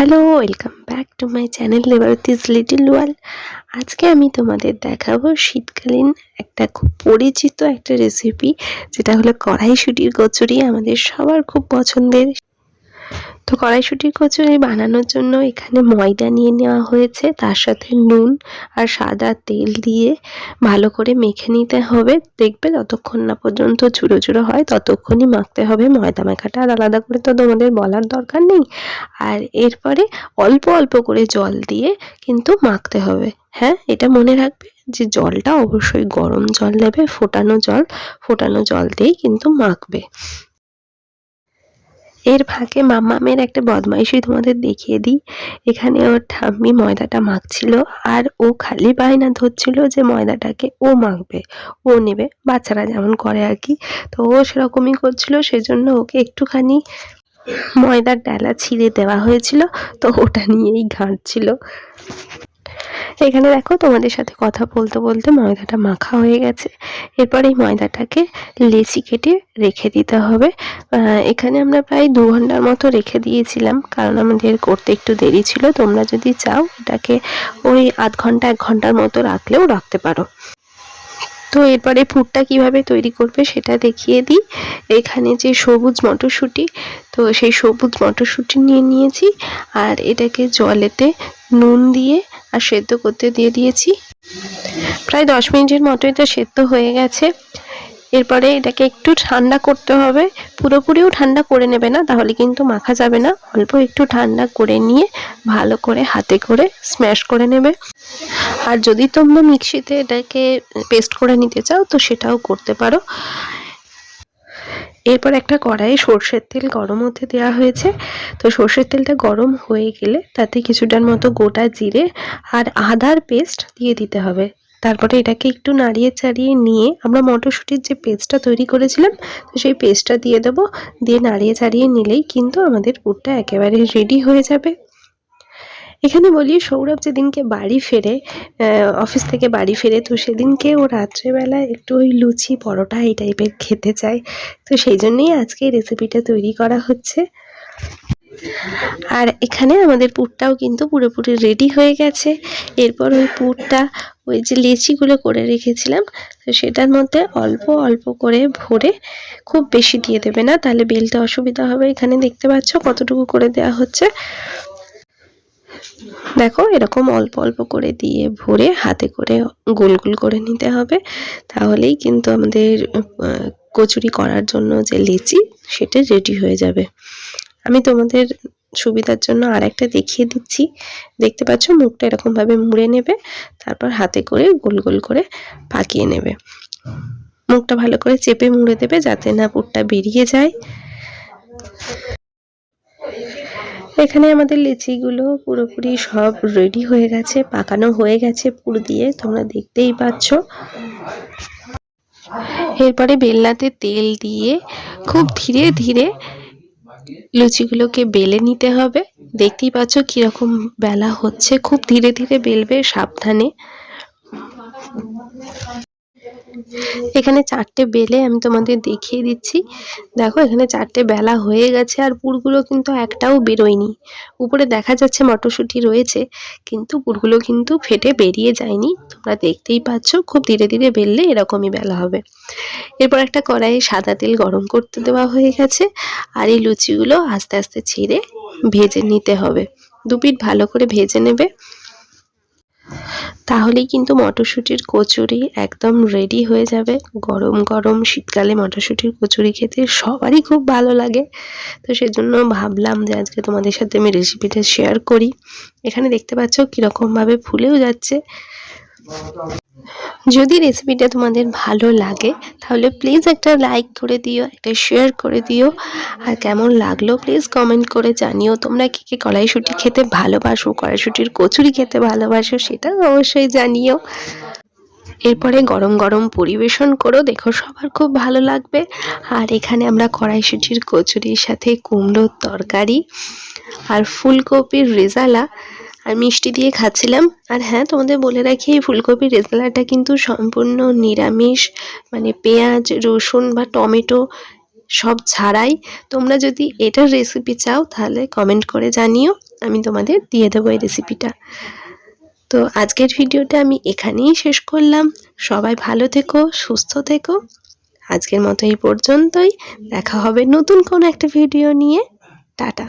Hello, welcome back to my channel লেবারতিস little wall আজকে আমি তোমাদের দেখাবো শীতকালীন একটা খুব পরিচিত একটা রেসিপি যেটা হলো কড়াইশুটির কচুরি। আমাদের সবার খুব পছন্দের তো কড়াইশুটির কচুরি বানানোর জন্য এখানে ময়দা নিয়ে নেওয়া হয়েছে। তার সাথে নুন আর সাদা তেল দিয়ে ভালো করে মেখে নিতে হবে। দেখবে যতক্ষণ না পর্যন্ত চুড়ো চুড়ো হয়, ততক্ষণই মাখতে হবে। ময়দা মাখাটা আর আলাদা করে তো তোমাদের বলার দরকার নেই। আর এরপরে অল্প অল্প করে জল দিয়ে কিন্তু মাখতে হবে। হ্যাঁ এটা মনে রাখবে যে জলটা অবশ্যই গরম জল নেবে, ফোটানো জল। ফোটানো জল দিয়েই কিন্তু মাখবে। এর ফাঁকে মাম্মামের একটা বদমাইশি তোমাদের দেখিয়ে দিই। এখানে ওর ঠাম্মি ময়দাটা মাখছিল আর ও খালি বায়না ধরছিল যে ময়দাটাকে ও মাখবে, ও নেবে। বাচ্চারা যেমন করে আর কি। তো ও সেরকমই করছিল, সেজন্য ওকে একটুখানি ময়দার ডালা ছিঁড়ে দেওয়া হয়েছিল। তো ওটা নিয়েই ঘাঁটছিল। এখানে দেখো তোমাদের সাথে কথা বলতে বলতে ময়দাটা মাখা হয়ে গেছে। এরপর এই ময়দাটাকে লেচি কেটে রেখে দিতে হবে। এখানে আমরা প্রায় দু ঘণ্টার মতো রেখে দিয়েছিলাম, কারণ আমাদের করতে একটু দেরি ছিল। তোমরা যদি চাও, এটাকে ওই আধ ঘণ্টা, এক ঘণ্টার মতো রাখলেও রাখতে পারো। তো এরপরে পুরটা কীভাবে তৈরি করবে সেটা দেখিয়ে দিই। এখানে যে সবুজ মটরশুঁটি, তো সেই সবুজ মটরশুঁটি নিয়ে নিয়েছি, আর এটাকে জলেতে নুন দিয়ে আর সেদ্ধ করতে দিয়ে দিয়েছি। প্রায় দশ মিনিটের মতো এটা সেদ্ধ হয়ে গেছে। এরপরে এটাকে একটু ঠান্ডা করতে হবে। পুরোপুরিও ঠান্ডা করে নেবে না, তাহলে কিন্তু মাখা যাবে না। অল্প একটু ঠান্ডা করে নিয়ে ভালো করে হাতে করে স্ম্যাশ করে নেবে। আর যদি তোমরা মিক্সিতে এটাকে পেস্ট করে নিতে চাও, তো সেটাও করতে পারো। এরপর একটা কড়াইয়ে সর্ষের তেল গরম হতে দেওয়া হয়েছে। তো সর্ষের তেলটা গরম হয়ে গেলে তাতে কিছুটার মতো গোটা জিরে আর আদার পেস্ট দিয়ে দিতে হবে। তারপরে এটাকে একটু নাড়িয়ে চাড়িয়ে নিয়ে আমরা মটরশুঁটির যে পেস্টটা তৈরি করেছিলাম, তো সেই পেস্টটা দিয়ে দেবো। দিয়ে নাড়িয়ে চাড়িয়ে নিলেই কিন্তু আমাদের পুরটা একেবারে রেডি হয়ে যাবে। এখানে বলি, সৌরভ যেদিনকে বাড়ি ফেরে অফিস থেকে বাড়ি ফেরে, তো সেদিনকে ও রাত্রেবেলা একটু ওই লুচি, পরোটা এই টাইপের খেতে চায়। তো সেই জন্যই আজকে এই রেসিপিটা তৈরি করা হচ্ছে। আর এখানে আমাদের পুরটাও কিন্তু পুরোপুরি রেডি হয়ে গেছে। এরপর ওই পুরটা ওই যে লেচিগুলো করে রেখেছিলাম, তো সেটার মধ্যে অল্প অল্প করে ভরে খুব বেশি দিয়ে দেবে না, তাহলে বেলতে অসুবিধা হবে। এখানে দেখতে পাচ্ছ কতটুকু করে দেওয়া হচ্ছে। দেখো এরকম অল্প অল্প করে দিয়ে ভরে হাতে করে গোল গোল করে নিতে হবে। তাহলেই কিন্তু আমাদের কচুরি করার জন্য যে লেচি, সেটা রেডি হয়ে যাবে। আমি তোমাদের সুবিধার জন্য আর একটা দেখিয়ে দিচ্ছি। দেখতে পাচ্ছ মুখটা এরকমভাবে মুড়ে নেবে, তারপর হাতে করে গোল গোল করে পাকিয়ে নেবে। মুখটা ভালো করে চেপে মুড়ে দেবে যাতে না পুরটা বেরিয়ে যায়। এখানে আমাদের লিচিগুলো পুরোপুরি সব রেডি হয়ে গেছে, পাকানো হয়ে গেছে পুর দিয়ে, তোমরা দেখতেই পাচ্ছ। এরপরে বেলনাতে তেল দিয়ে খুব ধীরে ধীরে লুচিগুলোকে বেলে নিতে হবে। দেখতেই পাচ্ছ কীরকম বেলা হচ্ছে, খুব ধীরে ধীরে বেলবে, সাবধানে। এখানে চারটে বেলে আমি তোমাদের দেখিয়ে দিচ্ছি। দেখো, এখানে চারটে বেলা হয়ে গেছে আর পুরগুলো কিন্তু একটাও বেরোয়নি। উপরে দেখা যাচ্ছে মটরশুঁটি রয়েছে, কিন্তু পুরগুলো কিন্তু ফেটে বেরিয়ে যায়নি। তোমরা দেখতেই পাচ্ছ, খুব ধীরে ধীরে বেললে এরকমই বেলা হবে। এরপর একটা কড়াইয়ে সাদা তেল গরম করতে দেওয়া হয়ে গেছে আর এই লুচিগুলো আস্তে আস্তে ছেড়ে ভেজে নিতে হবে। দুপিট ভালো করে ভেজে নেবে। তাহলেই কিন্তু মটরশুঁটির কচুরি একদম রেডি হয়ে যাবে। গরম গরম শীতকালে মটরশুঁটির কচুরি খেতে সবারই খুব ভালো লাগে। তো সেজন্য ভাবলাম যে আজকে তোমাদের সাথে আমি রেসিপিটা শেয়ার করি। এখানে দেখতে পাচ্ছ কীরকমভাবে ফুলেও যাচ্ছে। যদি রেসিপিটা তোমাদের ভালো লাগে, তাহলে প্লিজ একটা লাইক করে দিও, একটা শেয়ার করে দিও। আর কেমন লাগল প্লিজ কমেন্ট করে জানিও। তোমরা কী কী কড়াইশুঁটি খেতে ভালোবাসো, কড়াইশুঁটির কচুরি খেতে ভালোবাসো সেটা অবশ্যই জানিও। এরপরে গরম গরম পরিবেশন করো, দেখো সবার খুব ভালো লাগবে। আর এখানে আমরা কড়াইশুঁটির কচুরির সাথে কুমড়োর তরকারি আর ফুলকপির রেজালা আর মিষ্টি দিয়ে খাচ্ছিলাম। আর হ্যাঁ তোমাদের বলে রাখি, এই ফুলকপির রেজালাটা কিন্তু সম্পূর্ণ নিরামিষ মানে পেঁয়াজ, রসুন বা টমেটো সব ছাড়াই। তোমরা যদি এটার রেসিপি চাও, তাহলে কমেন্ট করে জানিও, আমি তোমাদের দিয়ে দেবো এই রেসিপিটা তো আজকের ভিডিওটা আমি এখানেই শেষ করলাম। সবাই ভালো থেকো, সুস্থ থেকো। আজকের মতো এই পর্যন্তই। দেখা হবে নতুন কোনো একটা ভিডিও নিয়ে। টাটা।